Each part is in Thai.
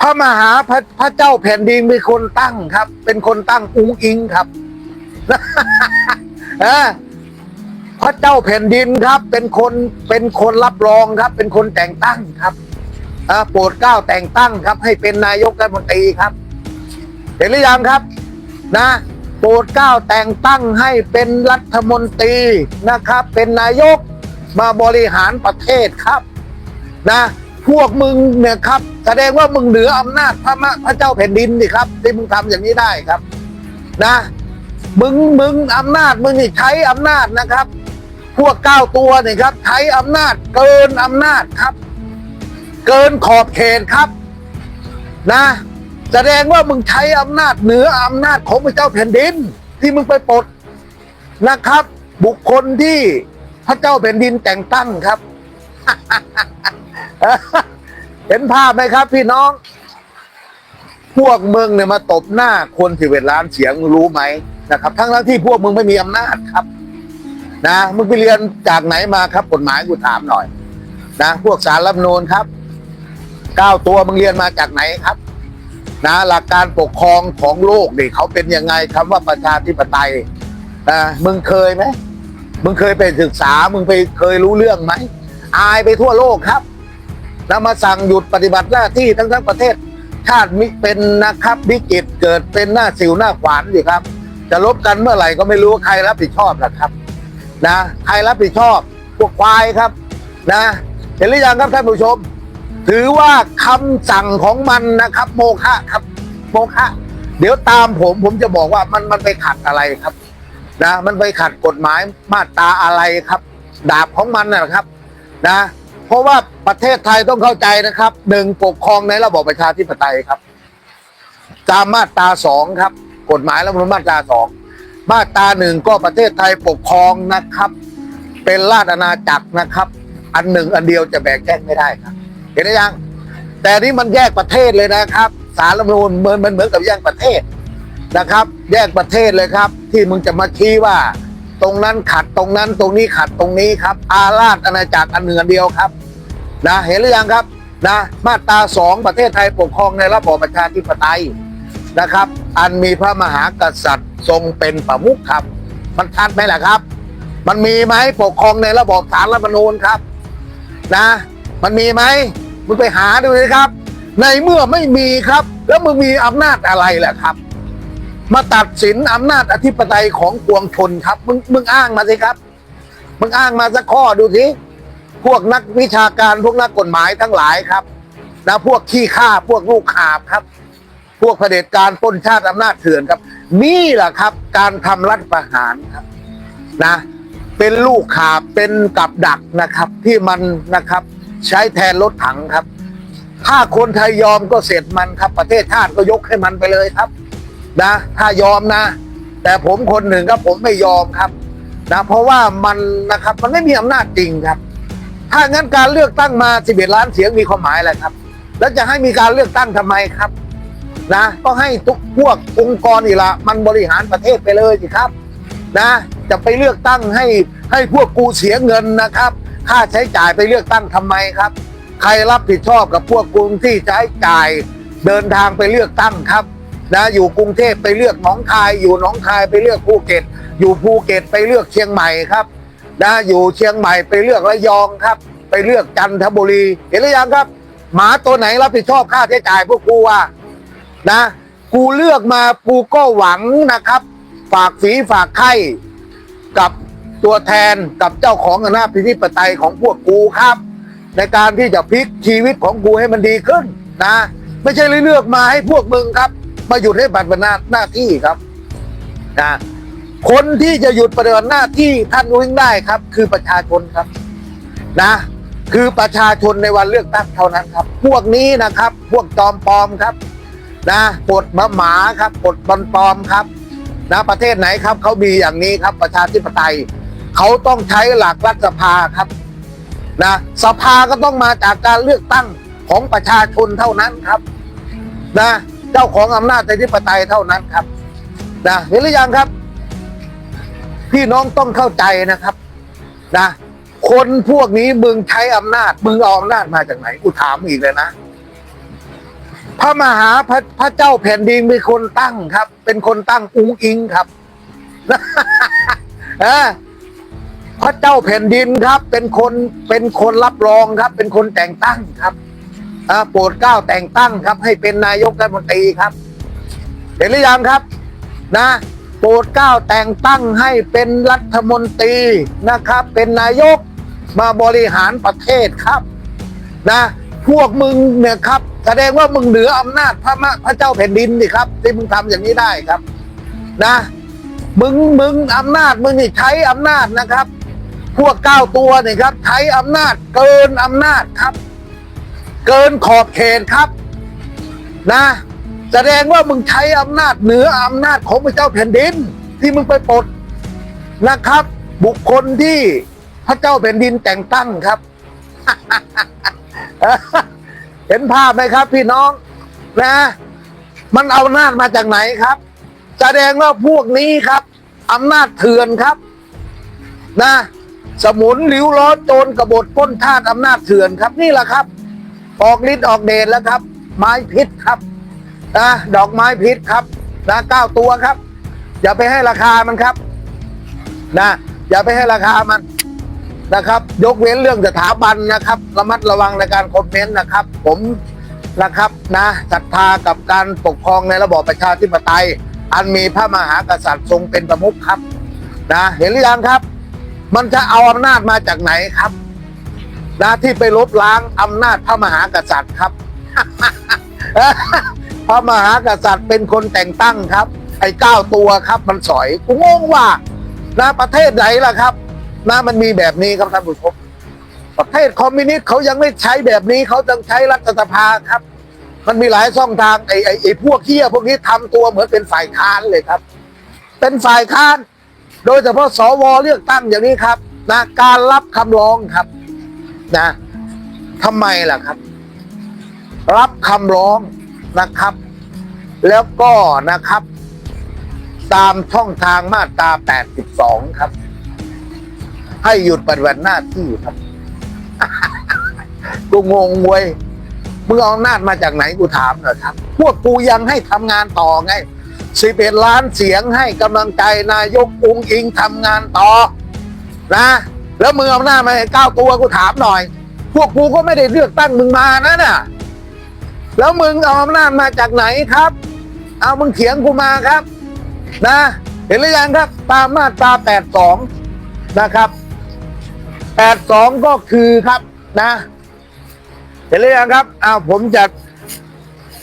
พระมหาพระพระเจ้าแผ่นดินเป็นคนตั้งครับ เป็นคนตั้งอุ้งอิงครับพระเจ้าแผ่นดินครับ เป็นคนเป็นคนรับรองครับ เป็นคนแต่งตั้งครับอ่าโปรดเก้าแต่งตั้งครับ ให้เป็นนายกรัฐมนตรีครับ เห็นหรือยังครับ นะโปรดเก้าแต่งตั้งให้เป็นรัฐมนตรีนะครับ เป็นนายกมาบริหารประเทศครับ นะ วกมึงเนี่ยครับ แสดงว่ามึงเหนืออำนาจพระมะพระเจ้าแผ่นดินนี่ครับ ที่มึงทำอย่างนี้ได้ครับ นะ มึงมึงอำนาจมึงนี่ใช้อำนาจนะครับ พวกเก้าตัวนี่ครับ ใช้อำนาจเกินอำนาจครับ เกินขอบเขตครับ นะแสดงว่ามึงใช้อำนาจเหนืออำนาจของพระเจ้าแผ่นดิน ที่มึงไปปลดนะครับ บุคคลที่พระเจ้าแผ่นดินแต่งตั้งครับ เห็นภาพไหมครับ พี่น้อง พวกมึงเนี่ยมาตบหน้าคนสิบเอ็ดล้านเสียงรู้ไหมนะครับ ทั้งทั้งที่พวกมึงไม่มีอำนาจครับ นะมึงไปเรียนจากไหนมาครับ กฎหมายกูถามหน่อย นะพวกสารรัฐนูญครับเก้าตัวมึงเรียนมาจากไหนครับ นะหลักการปกครองของโลกนี่เขาเป็นยังไงคำว่าประชาธิปไตยนะมึงเคยไหมมึงเคยไปศึกษา มึงไปเคยรู้เรื่องไหมอายไปทั่วโลกครับ นะมาสั่งหยุดปฏิบัติหน้าที่ทั้งทั้งประเทศ ชาติมิเป็นนะครับวิกฤตเกิดเป็นหน้าสิวหน้าขวานสิครับ จะลบกันเมื่อไหร่ก็ไม่รู้ใครรับผิดชอบนะครับนะใครรับผิดชอบพวกควายครับนะ เห็นหรือยังครับท่านผู้ชม ถือว่าคำสั่งของมันนะครับ โมฆะครับ โมฆะเดี๋ยวตามผมผมจะบอกว่ามันมันไปขัดอะไรครับนะมันไปขัดกฎหมายมาตราอะไรครับ ดาบของมันนะครับ นะ ราะว่าประเทศไทยต้องเข้าใจนะครับหนึ่งปกครองในระบอบประชาธิปไตยครับตามมาตราสองครับ กฎหมายรัฐมนูญมาตราสองมาตราหนึ่งก็ประเทศไทยปกครองนะครับ เป็นราชอาณาจักรนะครับ อันหนึ่งอันเดียวจะแบ่งแยกไม่ได้ครับ เห็นหรือยัง แต่นี่มันแยกประเทศเลยนะครับ สารรัฐมนูญเหมือนมันเหมือนกับแยกประเทศนะครับ แยกประเทศเลยครับ ที่มึงจะมาชี้ว่า ตรงนั้นขัดตรงนั้นตรงนี้ขัดตรงนี้ครับ อาราชอาณาจักรอันหนึ่งอันเดียวครับนะเห็นหรือยังครับนะมาตราสองประเทศไทยปกครองในระบอบประชาธิปไตยนะครับ อันมีพระมหากษัตริย์ทรงเป็นประมุขครับ มันชัดไหมล่ะครับ มันมีไหมปกครองในระบอบสารรัฐมนูญครับนะ มันมีไหมมึงไปหาดูเลยครับ ในเมื่อไม่มีครับ แล้วมึงมีอำนาจอะไรล่ะครับ มาตัดสินอำนาจอธิปไตยของปวงชนครับ มึงมึงอ้างมาสิครับ มึงอ้างมาสักข้อดูสิพวกนักวิชาการพวกนักกฎหมายทั้งหลายครับนะพวกขี้ข้าพวกลูกหาบครับ พวกเผด็จการปล้นชาติอำนาจเถื่อนครับ นี่แหละครับ การทำรัฐประหารครับนะ เป็นลูกขาบเป็นกับดักนะครับ ที่มันนะครับ ใช้แทนรถถังครับ ถ้าคนไทยยอมก็เสร็จมันครับ ประเทศชาติก็ยกให้มันไปเลยครับ นะ ถ้ายอมนะ แต่ผมคนหนึ่งครับผมไม่ยอมครับนะเพราะว่ามันนะครับมันไม่มีอำนาจจริงครับ ถ้างั้นการเลือกตั้งมา 11 ล้านเสียงมีความหมายอะไรครับ แล้วจะให้มีการเลือกตั้งทำไมครับนะก็ให้ทุกพวกองค์กรนี่ละมันบริหารประเทศไปเลยสิครับนะจะไปเลือกตั้งให้ให้พวกกูเสียเงินนะครับ ค่าใช้จ่ายไปเลือกตั้งทำไมครับ ใครรับผิดชอบกับพวกกูที่ใช้จ่ายเดินทางไปเลือกตั้งครับ นะอยู่กรุงเทพไปเลือกหนองคาย อยู่หนองคายไปเลือกภูเก็ต อยู่ภูเก็ตไปเลือกเชียงใหม่ครับนะอยู่เชียงใหม่ไปเลือกระยองครับ ไปเลือกจันทบุรีเห็นหรือยังครับ หมาตัวไหนรับผิดชอบค่าใช้จ่ายพวกกูอะนะ กูเลือกมากูก็หวังนะครับ ฝากฝีฝากไข่กับตัวแทนกับเจ้าของอำนาจพิธิปไตยของพวกกูครับ ในการที่จะพลิกชีวิตของกูให้มันดีขึ้นนะ ไม่ใช่เลือกมาให้พวกมึงครับ มาหยุดให้บัตรหน้าหน้าที่ครับนะคนที่จะหยุดปฏิบัติหน้าที่ท่านวิ่งได้ครับ คือประชาชนครับ นะ คือประชาชนในวันเลือกตั้งเท่านั้นครับ พวกนี้นะครับ พวกจอมปลอมครับนะปลดมาหมาครับปลดบอลปลอมครับนะประเทศไหนครับเขามีอย่างนี้ครับประชาธิปไตยเขาต้องใช้หลักรัฐสภาครับนะสภาก็ต้องมาจากการเลือกตั้งของประชาชนเท่านั้นครับ นะ เจ้าของอำนาจอธิปไตยเท่านั้นครับนะเห็นหรือยังครับ พี่น้องต้องเข้าใจนะครับนะคนพวกนี้มึงใช้อำนาจ มึงเอาอำนาจมาจากไหนกูถามอีกเลยนะ พระมหาพระพระเจ้าแผ่นดินเป็นคนตั้งครับ เป็นคนตั้งอุ้งอิงครับเออพระเจ้าแผ่นดินครับ เป็นคนเป็นคนรับรองครับ เป็นคนแต่งตั้งครับ โปรดเก้าแต่งตั้งครับ ให้เป็นนายกรัฐมนตรีครับ เห็นหรือยังครับนะโปรดเก้าแต่งตั้งให้เป็นรัฐมนตรีนะครับ เป็นนายกมาบริหารประเทศครับนะพวกมึงเนี่ยครับ แสดงว่ามึงเหนืออำนาจพระมะพระเจ้าแผ่นดินนี่ครับ ที่มึงทำอย่างนี้ได้ครับ นะ มึงมึงอำนาจมึงนี่ใช้อำนาจนะครับ พวกเก้าตัวนี่ครับ ใช้อำนาจเกินอำนาจครับ เกินขอบเขตครับ นะแสดงว่ามึงใช้อำนาจเหนืออำนาจของพระเจ้าแผ่นดิน ที่มึงไปปลดนะครับ บุคคลที่พระเจ้าแผ่นดินแต่งตั้งครับ เห็นภาพไหมครับ พี่น้องนะ มันเอาอำนาจมาจากไหนครับ แสดงว่าพวกนี้ครับอำนาจเถื่อนครับ นะ สมุนหลิวล้อโจรกบฏป้นทาสอำนาจเถื่อนครับนี่แหละครับ ออกฤทธิ์ออกเดชแล้วครับ ไม้พิษครับนะดอกไม้พิษครับนะเก้าตัวครับ อย่าไปให้ราคามันครับนะอย่าไปให้ราคามันนะครับ ยกเว้นเรื่องสถาบันนะครับ ระมัดระวังในการคอมเมนต์นะครับ ผมนะครับนะศรัทธากับการปกครองในระบอบประชาธิปไตย อันมีพระมหากษัตริย์ทรงเป็นประมุขครับนะเห็นหรือยังครับ มันจะเอาอำนาจมาจากไหนครับ นะที่ไปลบล้างอำนาจพระมหากษัตริย์ครับ พระมหากษัตริย์เป็นคนแต่งตั้งครับ ไอ้เก้าตัวครับ มันสอยกูงงว่านะประเทศไหนล่ะครับนะมันมีแบบนี้ครับท่านผู้ชมประเทศคอมมิวนิสต์เขายังไม่ใช้แบบนี้เขาต้องใช้รัฐสภาครับ มันมีหลายช่องทางไอ้ไอ้ไอ้พวกเคี้ยพวกนี้ทำตัวเหมือนเป็นฝ่ายค้านเลยครับ เป็นฝ่ายค้าน โดยเฉพาะสวเลือกตั้งอย่างนี้ครับนะการรับคำร้องครับ นะทำไมล่ะครับ รับคำร้องนะครับ แล้วก็นะครับ ตามช่องทางมาตรา 82 ครับ ให้หยุดปฏิบัติหน้าที่ครับ กูงงเว้ยมึงเอาอำนาจมาจากไหนกูถามหน่อยครับ พวกกูยังให้ทำงานต่อไงสิบเอ็ดล้านเสียงให้กำลังใจนายกอุงอิงทำงานต่อ นะ แล้วมึงเอาอำนามาก้าตัวกูถามหน่อย พวกกูก็ไม่ได้เลือกตั้งมึงมานะน่ะ แล้วมึงเอาอำนาจมาจากไหนครับ เอามึงเถียงกูมาครับ นะ เห็นหรือยังครับ ตามมาตราแปดสองนะครับแปดสองก็คือครับนะ เห็นหรือยังครับเอาผมจะ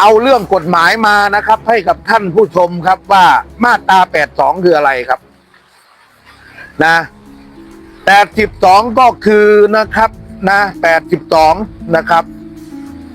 เอาเรื่องกฎหมายมานะครับ ให้กับท่านผู้ชมครับว่ามาตราแปดสองคืออะไรครับ นะ แปดสิบสองก็คือนะครับนะแปดสิบสองนะครับ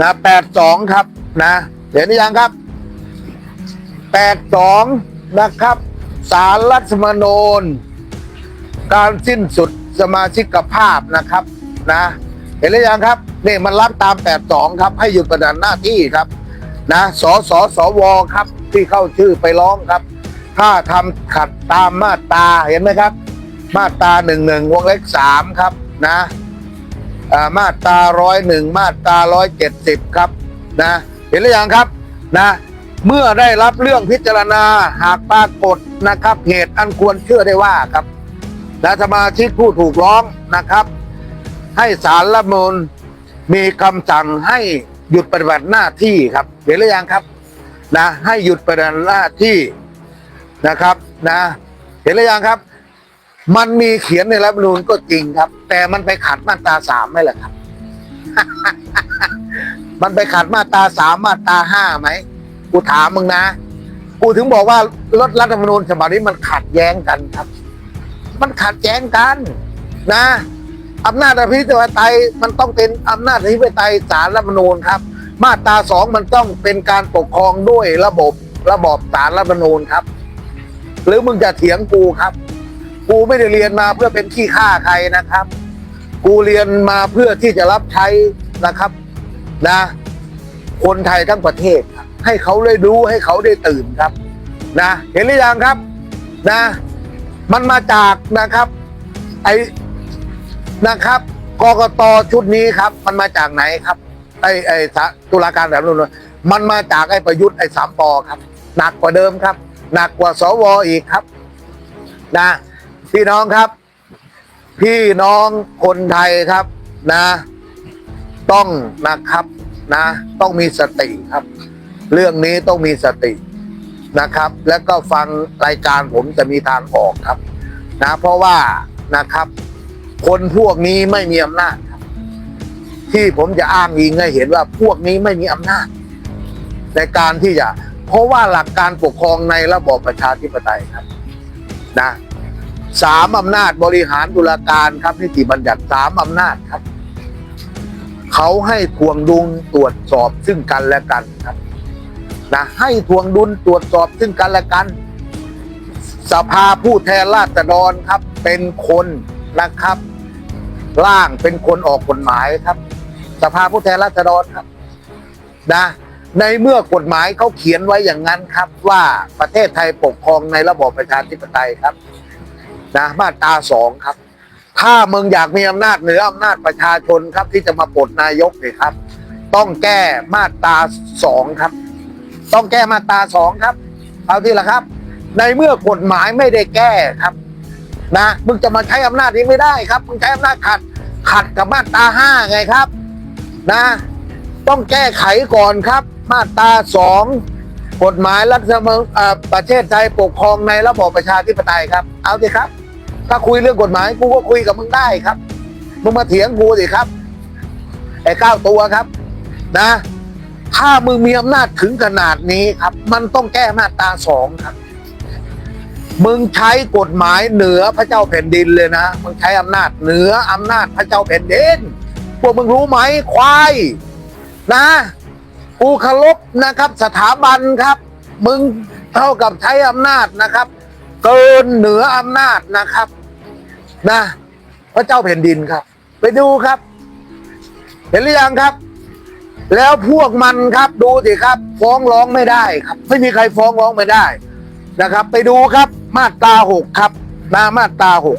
นะแปดสองครับนะเห็นหรือยังครับแปดสองนะครับสารรัฐมนูญการสิ้นสุดสมาชิกภาพนะครับนะเห็นหรือยังครับนี่มันรับตามแปดสองครับ ให้หยุดปฏิบัติหน้าที่ครับนะสสสวครับที่เข้าชื่อไปร้องครับ ถ้าทำขัดตามมาตราเห็นไหมครับ มาตราหนึ่งหนึ่งวงเล็กสามครับนะมาตราร้อยหนึ่งมาตราร้อยเจ็ดสิบครับนะเห็นหรือยังครับนะเมื่อได้รับเรื่องพิจารณาหากปรากฏนะครับเหตุอันควรเชื่อได้ว่าครับและสมาชิกผู้ถูกร้องนะครับ ให้สารรัฐมนูลมีคำสั่งให้หยุดปฏิบัติหน้าที่ครับเห็นหรือยังครับนะให้หยุดปฏิบัติหน้าที่นะครับนะเห็นหรือยังครับ มันมีเขียนในรัฐธรรมนูญก็จริงครับ แต่มันไปขัดมาตราสามไหมล่ะครับ มันไปขัดมาตราสามมาตราห้าไหมกูถามมึงนะ กูถึงบอกว่ารถรัฐธรรมนูญฉบับนี้มันขัดแย้งกันครับ มันขัดแย้งกัน นะอำนาจอภิปไตยมันต้องเป็นอำนาจอภิปไตยศาลรัฐธรรมนูญครับ มาตราสองมันต้องเป็นการปกครองด้วยระบบระบอบศาลรัฐธรรมนูญครับ หรือมึงจะเถียงกูครับ กูไม่ได้เรียนมาเพื่อเป็นขี้ข้าใครนะครับ กูเรียนมาเพื่อที่จะรับใช้นะครับนะ คนไทยทั้งประเทศ ให้เขาได้รู้ให้เขาได้ตื่นครับ นะ เห็นหรือยังครับ นะ มันมาจากนะครับ ไอนะครับกกตชุดนี้ครับ มันมาจากไหนครับ ไอ้ไอ้ตุลาการแบบนู้นมันมาจากไอ้ประยุทธ์ไอ้สามปอครับ หนักกว่าเดิมครับ หนักกว่าสวอีกครับ นะ พี่น้องครับ พี่น้องคนไทยครับนะ ต้องนะครับนะ ต้องมีสติครับ เรื่องนี้ต้องมีสตินะครับ แล้วก็ฟังรายการผมจะมีทางออกครับ นะ เพราะว่านะครับ คนพวกนี้ไม่มีอำนาจครับ ที่ผมจะอ้างอิงให้เห็นว่าพวกนี้ไม่มีอำนาจ ในการที่จะ เพราะว่าหลักการปกครองในระบอบประชาธิปไตยครับ นะ สามอำนาจบริหารตุลาการครับนิติบัญญัติสามอำนาจครับ เขาให้ทวงดุลตรวจสอบซึ่งกันและกันครับนะให้ทวงดุลตรวจสอบซึ่งกันและกัน สภาผู้แทนราษฎรครับ เป็นคนนะครับร่างเป็นคนออกกฎหมายครับ สภาผู้แทนราษฎรครับนะในเมื่อกฎหมายเขาเขียนไว้อย่างนั้นครับ ว่าประเทศไทยปกครองในระบอบประชาธิปไตยครับ นะมาตราสองครับ ถ้ามึงอยากมีอำนาจเหนืออำนาจประชาชนครับ ที่จะมาปลดนายกเนี่ยครับ ต้องแก้มาตราสองครับ ต้องแก้มาตราสองครับ เอาทีละครับ ในเมื่อกฎหมายไม่ได้แก้ครับนะมึงจะมาใช้อำนาจนี้ไม่ได้ครับมึงใช้อำนาจขัดขัดกับมาตราห้าไงครับนะ ต้องแก้ไขก่อนครับ มาตราสองกฎหมายรัฐธรรมนูญประเทศไทยปกครองในระบอบประชาธิปไตยครับ เอาสิครับ ถ้าคุยเรื่องกฎหมายกูก็คุยกับมึงได้ครับ มึงมาเถียงกูสิครับ ไอ้เก้าตัวครับ นะ ถ้ามึงมีอำนาจถึงขนาดนี้ครับ มันต้องแก้มาตราสองครับ มึงใช้กฎหมายเหนือพระเจ้าแผ่นดินเลยนะ มึงใช้อำนาจเหนืออำนาจพระเจ้าแผ่นดิน พวกมึงรู้ไหมควาย นะกูเคารพนะครับ สถาบันครับ มึงเท่ากับใช้อำนาจนะครับ เกินเหนืออำนาจนะครับ นะ พระเจ้าแผ่นดินครับ ไปดูครับ เห็นหรือยังครับ แล้วพวกมันครับดูสิครับ ฟ้องร้องไม่ได้ครับ ไม่มีใครฟ้องร้องไม่ได้นะครับ ไปดูครับ มาตราหกครับนามาตราหก